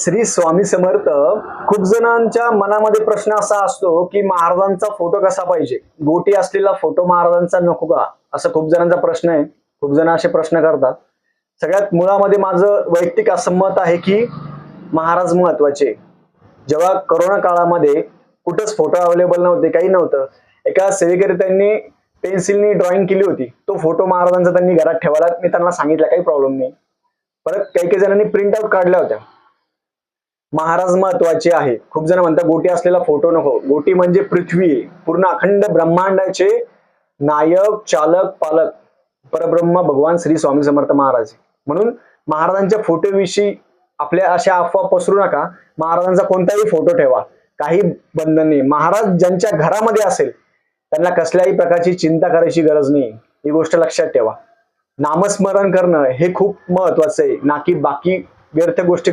श्री स्वामी समर्थ खूप जणांच्या मनामध्ये प्रश्न असा असतो की महाराजांचा फोटो कसा पाहिजे? गोटी असलेला फोटो महाराजांचा नको का? असं खूप जणांचा प्रश्न आहे. खूप जण असे प्रश्न करतात. सगळ्यात मुळामध्ये माझं वैयक्तिक असं मत आहे की महाराज महत्त्वाचे. जेव्हा करोना काळामध्ये कुठंच फोटो अवेलेबल नव्हते काही नव्हतं. एका सेवेकरी त्यांनी पेन्सिलनी ड्रॉइंग केली होती. तो फोटो महाराजांचा त्यांनी घरात ठेवायला मी त्यांना सांगितला काही प्रॉब्लेम नाही. परत काही काही जणांनी प्रिंट आउट काढल्या होत्या. महाराज महत्त्वाचे आहे. खूप जण म्हणतात गोटी असलेला फोटो नको. गोटी म्हणजे पृथ्वी. आहे. पूर्ण अखंड ब्रह्मांडाचे नायक चालक पालक. परब्रह्म भगवान श्री स्वामी समर्थ महाराज. म्हणून महाराजांच्या फोटोविषयी आपल्या अशा अफवा पसरू नका. महाराजांचा कोणताही फोटो ठेवा. काही बंधन नाही. महाराज ज्यांच्या घरामध्ये असेल त्यांना कसल्याही प्रकारची चिंता करायची गरज नाही. ही गोष्ट लक्षात ठेवा. नामस्मरण करणं हे खूप महत्वाचं आहे. ना की बाकी व्यर्थ गोष्टी